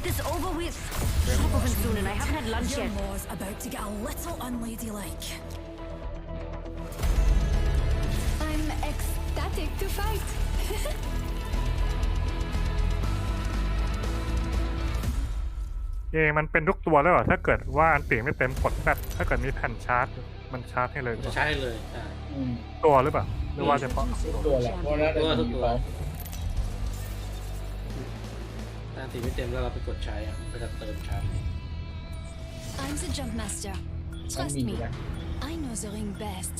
get this over with. Top oven soon, and I haven't had lunch Your yet. law's about to get a little unladylike. I'm ecstatic to fight. เอมันเป็นทุกตัวแล้วเหรอถ้าเกิดว่าอันติไม่เต็มกดแฟตถ้าเกิดมีแผ่นชาร์จ มันชาร์จให้เลยหรือจะเปล่าใช้เลยอ่าอืมตัวหรือเปล่าหรือว่าเฉพาะทุกตัวแหละเพราะน่าจะตัวทุกมีตัว ตีไม่เต็มแล้วเราไปกดใช้อะมันก็จะเติมชาร์จ I'm the jump master. ต้อง Trust มี me. นะ I know the ring best.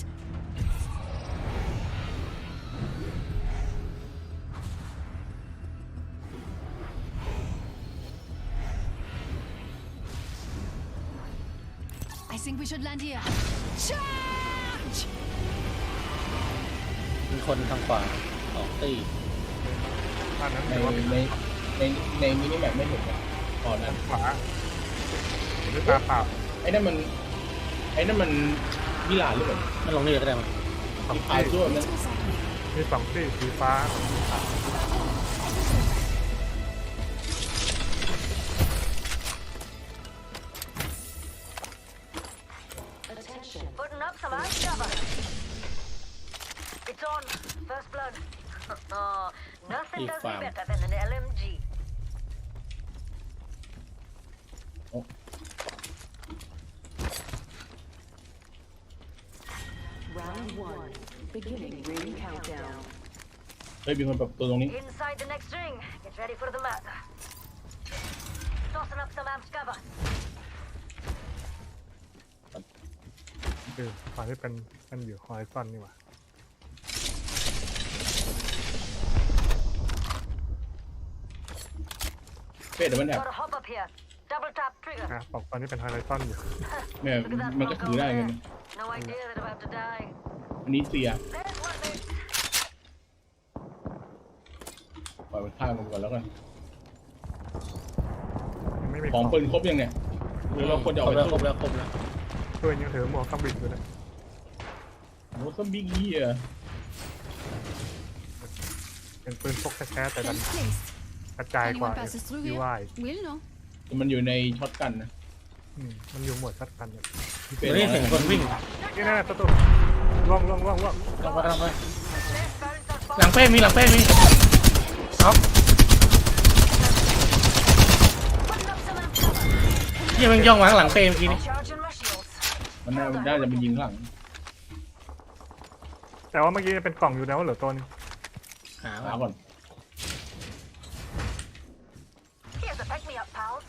I think we should land here. Charge! มีคนทางขวาสองตีอันนั้นในถือว่าใน ในในมินิแมปไม่เห็นนะตอนนั้นขวาหรือตาเปล่าไอ้นั่นมัน ไอ้นั่นมันมิลานหรือเปล่ามันลงนี่ก็ได้มั้งสองขาวที่ด้วยมัน Let's go that way. มีสองที่สีฟ้า Putting up some ice Beginning ring countdown. เฮ้ยมีคนแบบตัวตรงนี้ Inside the next ring. Get ready for the mat. Tossing up some amps cover. คือฝั่งที่เป็นมันอยู่ฮอยซอนนี่หว่าเป้เดี๋ยวมันแอบ Got a hop up here. Double tap trigger. นะบอกตอนนี้เป็นฮอยซอนอยู่แม่ Look at that มันก็ mark ถือ over ได้ไง there. No idea that I'm about to die. อันนี้เสีย There's one mate. ปล่อยมันฆ่ามันก่อนแล้วกันยังไม่มีขขอองงปืนครบยังเนี่ยหรือเราควรจะออกครบไปแล้วครสู้บแล้วครบแล้วตัวยังถือหมวกเครื่องบินอยู่เลยโอ้ซัมบิ๊กเฮียเป็นปืนพกแท้ๆแต่ดัน Fence placed. กระจายกว่า Anyone passes through ดี here? วาย We'll know. มันอยู่ในช็อตกันนะมันอยู่หมวดชัดกันเนี่ยที่เดี๋ยวนี้เสียงคนวิ่งนี่แน่ตัวตัว ล่วงล่วงล่วงล่วงลงไปลงไปหลังเป้มีหลังเป้มีเอาเฮียมันย่องมาข้างหลังเป้เมื่อกี้นี่มันน่ามันน่าจะมันยิงข้างหลังแต่ว่าเมื่อกี้เป็นกล่องอยู่แล้วเหลือตัวนึงหาหาก่อน Here's a pick me up, pals.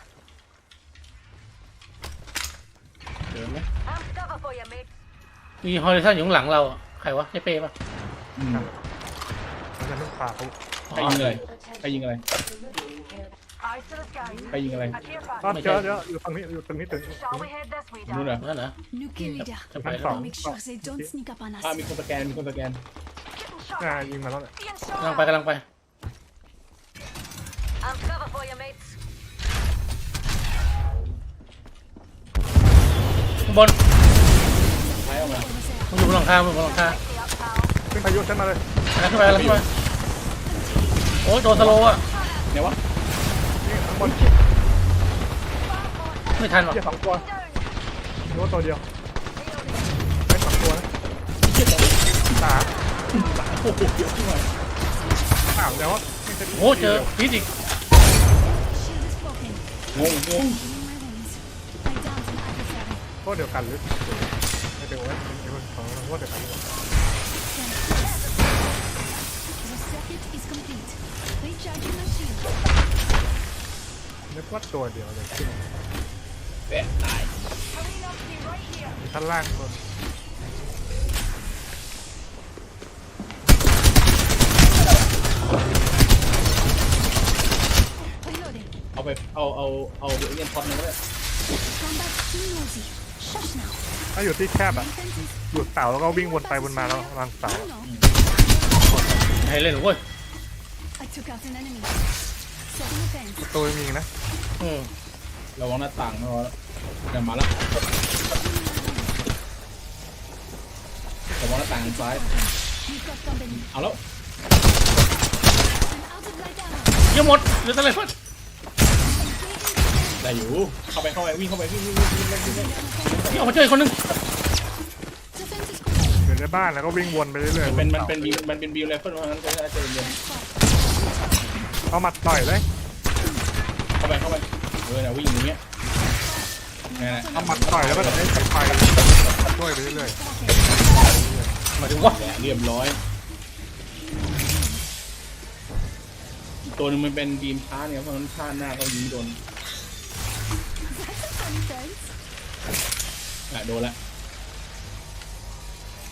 เดินไหม Amps cover for you, mate. มีฮอริซอนอยู่ข้างหลังเราอะใครวะใช่เป้ปะอืมมันจะไม่ปาเขาใครยิงอะไรใครยิงอะไร Eyes to the sky. ใครยิงอะไร A clear อ๋อ path. เจอเจออยู่ตรงนี้อยู่ตรงนี้ตรงนี้ Shall we head this way นู่น down? น่ะนั่นเหรอ Nuke leader. จะไปชั้นแล้วสอง I'll make sure they don't sneak up on us. อ่ามีคนสแกน มีคนสแกน Getting อ่า shot. ยิงมาแล้วเนี่ย Being กำลัง shot. ไปกำลังไป Amps cover for you, mates. ข้างบน ลังคามันอยู่บนหลังคา Pick me up, pals. ขึ้นพายุฉันมาเลยอะไรขึ้นไปอะไรขึ้นไปโอ้ยโดนสโลว์อะไหนวะนี่ข้างบนไม่ทันหรอกเหี้ยสองตัว Down. หรือว่าตัวเดียวไม่สองตัวนะสามโอ้โหเยอะขึ้นมาสามแล้วไม่ใช่โอ้เจอพีทอีก Shield is broken. งงงง In my wings. I downed an adversary. พวกเดียวกันหรือไม่เป็นว่าเป็นคนของพวกเดียวกันหรื อเปล่า The circuit is complete. Recharging my shield. นึกว่าตัวเดียวเลยขึ้นแปะตาย Hurrying up to be right here. มีชั้นล่างตัว Reloading. เอาไปเอาเอาเอาเอเลียนท็อตนึงก็ได้ Combat too nosy. Shush now. ถ้าอยู่ที่แคบอะ Defenses. หยุดเสาแล้วก็วิ่งวนไปวนมาแล้ววางเสา You know. ให้เล่นเว้ย I took out an enemy. Setting a fence. ตัวมีนะอืมระวังหน้าต่างนะวะเดี๋ยวมาแล้วระวังหน้าต่างทางซ้าย You've got company. เอาแล้ว I'm out of light ammo. เยี่ยมหมดเหลือแต่อะไรพัด Engaging ได้อยู่ เข้าไปเข้าไปวิ่งเข้าไปวิ่งวิ่งวิ่งวิ่งวิ่งวิ่งนี่ออกมาเจออีกคนนึง Defense is complete. อยู่ในบ้านแล้วก็วิ่งวนไปเรื่อยมันๆเป็นมันเป็นบิวมันเป็นบิวไรเฟิลเพราะงั้นก็จะเจอเย็นเอาหมัดต่อยเลยเข้าไปเข้าไปเออนะวิ่งอย่างเงี้ยนั่นแหละเอาหมัดต่อยแล้วก็จะให้จับไฟช่วยไปเรื่อยหมายถึงว่าแหละเรียบร้อยอีกตัวหนึงมันเป็นบีมชาร์จเนี่ยเพราะฉะนั้นชาร์จหน้าเขายิงโดน อะโดนละ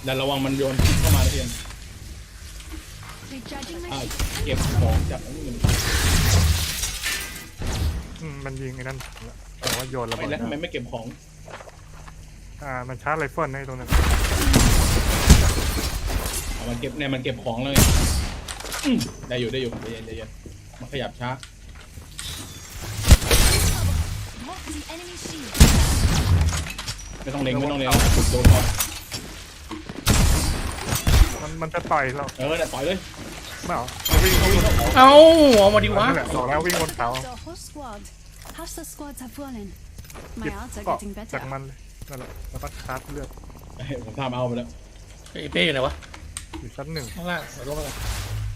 แต่ระวังมันโยนเข้ามานะเพียน Recharging my อะ shield. เก็บของจากอันนี้มันๆอืมมันยิงไอ้นั่นแต่ว่าโยนระไม่เบิดแล้วทำไมไม่เก็บของอ่ามันชาร์จไรเฟิลให้ตรงนั้นเอามาเก็บเนี่ยมันเก็บของแล้วไงอืมได้อยู่ได้อยู่ใจเย็นใจเย็นมาขยับช้า Block the enemy shield. ไม่ต้องเล็งไม่ต้องเล็งถูกโดนพอมันมันจะต่อยเราเออเนี่ยต่อยเลยไม่เอาวิ่งวิ่งเอ้าออกมาดิวะนั่นแหละบอกแล้ววิ่งบนเสา The whole squad. Half the squads have fallen. เก็ My บ odds are เกาะ getting จาก better. มันเลยนั่นแหละแล้วก็ชาร์จเลือดเฮ้ยผมทำเอาไปแล้วไอ้เป้อยู่ไหนวะอยู่ชั้นหนึ่งข้างล่างเดี๋ยวลงมากัน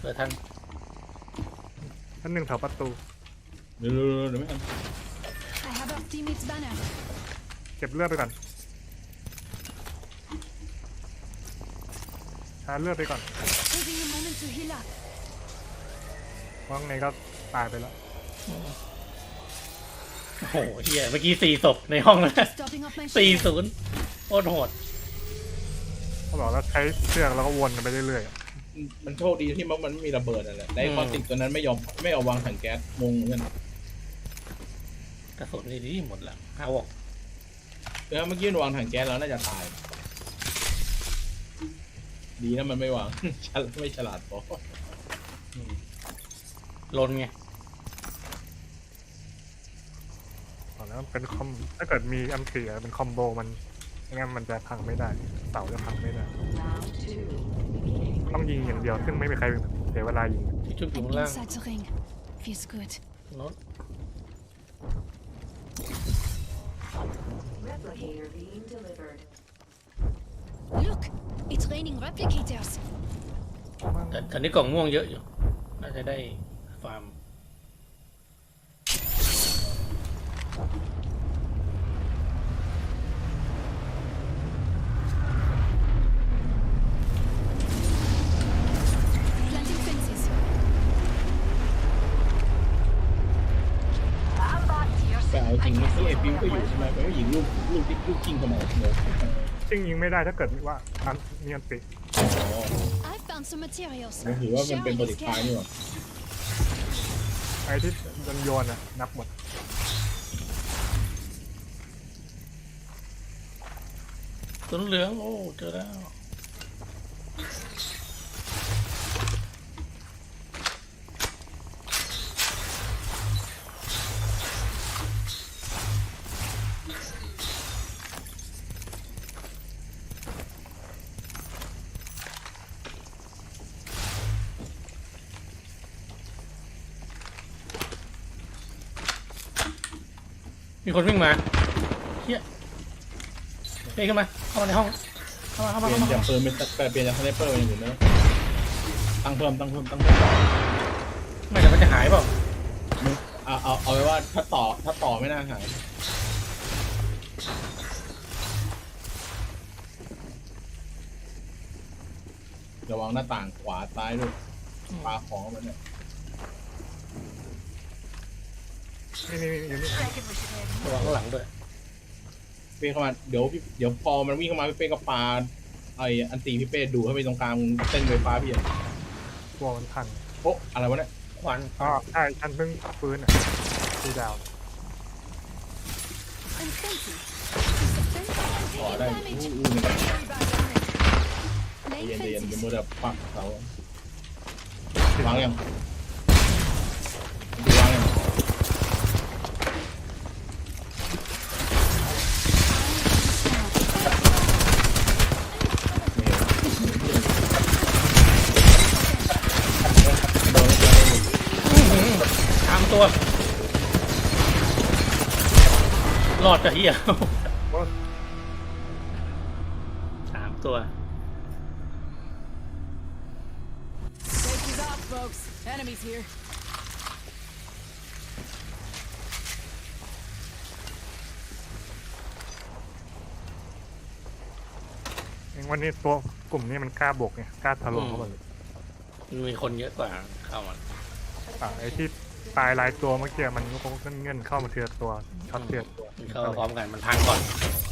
เปิดทันชั้นหนึ่งแถวประตู เดี๋ยวเดี๋ยวเดี๋ยวไม่ทัน I have our teammate's banner. เก็บเลือดไปก่อน ชาร์จเลือดไปก่อน Taking a moment to heal up. เพราะไงก็ตายไปแล้ว โอ้โหเฮียเมื่อกี้สี่ศพในห้องนะ Stopping off my สี่ shield. ศูนย์โคตรโหดเขาบอกแล้วใช้เชือกแล้วก็วนไปเรื่อยๆอะมันโชคดีที่มันมันไม่มีระเบิดนั่นแหละได้คอติกตัวนั้นไม่ยอมไม่เอาวางถังแก๊สงงเหมือนกันกระสุนนี่ดีหมดละเอาออกเออเมื่อกี้มันวางถังแก๊สแล้วน่าจะตาย ดีนะมันไม่วางฉลาดไม่ฉลาดพอลนไงบอกแล้วมันเป็นคอมถ้าเกิดมีอันเสียเป็นคอมโบมันไม่งั้นมันจะพังไม่ได้เสาจะพังไม่ได้ ต้องยิงอย่างเดียวซึ่งไม่มีใครเสียเวลายิงที่ชุบอยู่ I'm ข้างล่าง inside the ring. Feels good. โน้ต Replicator being delivered. Look! It's raining replicators. แต่ตอนนี้กล่องม่วงเยอะอยู่ น่าจะได้ฟาร์ม Planting fences. แต่เอาจริงเมื่อกี้ไอ้ฟิวก็อยู่ใช่ไหมมันก็ยิงลูกลูกที่ลูกจริงเข้ามาเนอะ ซึ่งยิงไม่ได้ถ้าเกิดว่าอันมีอันติอ๋อ I found some materials. มันถือว่ามันเป็น Sharing โปร is ติฟาย caring. นี่หว่าไอ้ที่โยนโยนอะนับหมดตัวเหลืองโอ้เจอแล้ว คนวิ่งมาเฮียเป้ขึ้นมาเข้ามาในห้องเข้ามาเข้าเปมาลี่ยเข้านมาจากปืนเป็นเปลี่ยนจากสไนเปอร์เป็นอย่างอื่นแล้วตั้งเพิ่มตั้งเพิ่มตั้งเพิ่มไม่แต่มันจะหายเปล่ามึงเอาเอาเอาไว้ว่าถ้าต่อถ้าต่อไม่น่าหายระวังหน้าต่างขวาซ้ายด้วยปลาของมันเนี่ย นี่นี่นี่อยู่นี่ระวังข้างหลังด้วยเป้เข้ามาเดี๋ยวพี่เดี๋ยวพอมันวิ่งเข้ามาพี่เป้ก็ปาไออันตีพี่เป้ดูให้ไปตรงกลางเส้นไฟฟ้าพี่อะกลัวมันพังโอ๊ะอะไรวะเนี่ยควันอ๋อใช่ฉันเพิ่งฟื้นอะดูดาว And fencing. Is the fence ขอ taking ได้ damage? อู้อู้หนึ่ง Very bad damage. ใจ Laying เย็นใจเย็นเดี๋ยว fences. มือจะปักเสาวางยัง ตามตัวรอดจะเฮียโอ้ยสามตัว Safety's off, folks. Enemies here. เองวันนี้ตัวกลุ่มนี้มันกล้าบวกไงกล้าทะลวงเข้าไปเลยมันมีคนเยอะกว่าเข้ามาอะไอ้ที่ ตายหลายตัวเมื่อกี้มันก็เงื่อนๆเข้ามาเทือตัวช็อตเทือตัวมันเข้าพร้อมกันมันพังก่อน